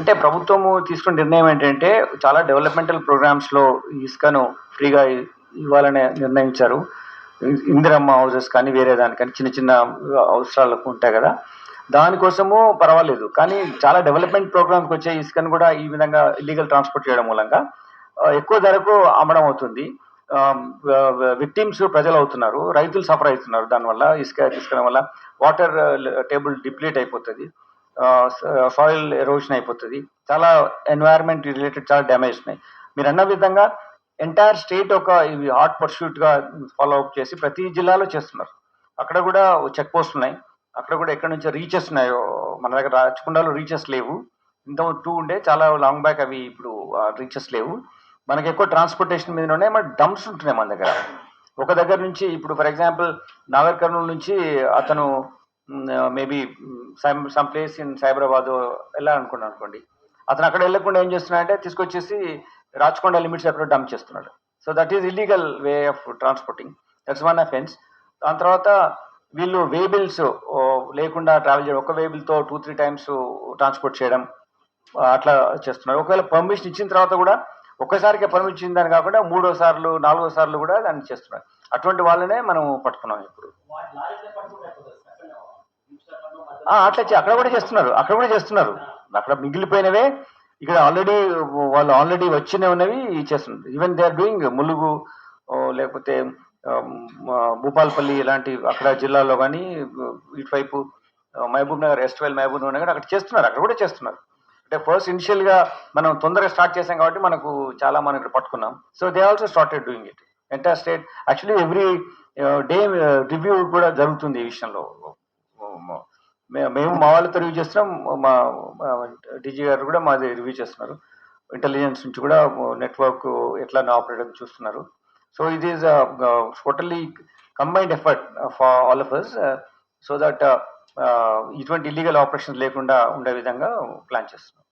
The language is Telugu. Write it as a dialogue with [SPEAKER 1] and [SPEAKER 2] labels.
[SPEAKER 1] అంటే ప్రభుత్వము తీసుకున్న నిర్ణయం ఏంటంటే చాలా డెవలప్మెంటల్ ప్రోగ్రామ్స్లో ఇసుకను ఫ్రీగా ఇవ్వాలని నిర్ణయించారు. ఇందిరమ్మ హౌసెస్ కానీ వేరే దానికని చిన్న చిన్న అవసరాలకు ఉంటాయి కదా. దానికోసము పర్వాలేదు. కానీ చాలా డెవలప్మెంట్ ప్రోగ్రామ్కి వచ్చే ఇసుకను కూడా ఈ విధంగా ఇల్లీగల్ ట్రాన్స్పోర్ట్ చేయడం మూలంగా ఎక్కువ ధరకు అమ్మడం అవుతుంది. విక్టిమ్స్ ప్రజలు అవుతున్నారు. రైతులు సఫర్ అవుతున్నారు. దానివల్ల ఇసుక తీసుకోవడం వల్ల వాటర్ టేబుల్ డిప్లీట్ అయిపోతుంది. సాయిల్ ఎరోషన్ అయిపోతుంది. చాలా ఎన్వైర్మెంట్ రిలేటెడ్ చాలా డ్యామేజ్ ఉన్నాయి. మీరు అన్న విధంగా ఎంటైర్ స్టేట్ ఒక ఇవి హాట్ పర్సూట్గా ఫాలో అప్ చేసి ప్రతి జిల్లాలో చేస్తున్నారు. అక్కడ కూడా చెక్ పోస్ట్ ఉన్నాయి. అక్కడ కూడా ఎక్కడి నుంచి రీచెస్ ఉన్నాయో మన దగ్గర రాచకొండలో రీచెస్ లేవు. ఇంత టూ ఉండే చాలా లాంగ్ బ్యాక్ అవి ఇప్పుడు రీచెస్ లేవు. మనకి ఎక్కువ ట్రాన్స్పోర్టేషన్ మీద ఉన్నాయి. మన డంప్స్ ఉంటున్నాయి మన దగ్గర. ఒక దగ్గర నుంచి ఇప్పుడు ఫర్ ఎగ్జాంపుల్ నాగర్ కర్నూలు నుంచి అతను maybe some some place in Cyberabad వెళ్ళాలనుకున్నాను అనుకోండి. అతను అక్కడ వెళ్ళకుండా ఏం చేస్తున్నాడంటే తీసుకొచ్చేసి రాచకొండ లిమిట్స్ ఎక్కడ డంప్ చేస్తున్నాడు. So that is illegal way of transporting that's one offence దాని తర్వాత వీళ్ళు వేబిల్స్ లేకుండా ట్రావెల్ చేయడం ఒక వేబిల్తో టూ త్రీ టైమ్స్ ట్రాన్స్పోర్ట్ చేయడం అట్లా చేస్తున్నారు. ఒకవేళ పర్మిషన్ ఇచ్చిన తర్వాత కూడా ఒక్కసారికే పర్మిషన్ దాని కాకుండా మూడో సార్లు నాలుగో సార్లు కూడా దాన్ని చేస్తున్నారు. అటువంటి వాళ్ళనే మనం పట్టుకున్నాం ఇప్పుడు. అట్లా అక్కడ కూడా చేస్తున్నారు అక్కడ కూడా చేస్తున్నారు. అక్కడ మిగిలిపోయినవే ఇక్కడ ఆల్రెడీ వాళ్ళు ఆల్రెడీ వచ్చినవి ఉన్నవి చేస్తున్నారు. Even they are doing Mulugu లేకపోతే భూపాల్పల్లి ఇలాంటి అక్కడ జిల్లాలో కానీ ఇటువైపు Mahabubnagar as well Mahabubnagar కానీ అక్కడ చేస్తున్నారు అక్కడ కూడా చేస్తున్నారు. అంటే ఫస్ట్ ఇనిషియల్గా మనం తొందరగా స్టార్ట్ చేసాం కాబట్టి మనకు చాలా మనం ఇక్కడ పట్టుకున్నాం. So they also started doing it entire state actually every day review కూడా జరుగుతుంది ఈ విషయంలో. మేము మా వాళ్ళతో రివ్యూ చేస్తున్నాం మా డీజీ గారు కూడా మాది రివ్యూ చేస్తున్నారు. ఇంటెలిజెన్స్ నుంచి కూడా నెట్వర్క్ ఎట్లా ఆపరేట్ చూస్తున్నారు. సో ఇది is totally combined effort for all of us so that ఇటువంటి ఇల్లీగల్ ఆపరేషన్స్ లేకుండా ఉండే విధంగా ప్లాన్ చేస్తున్నాం.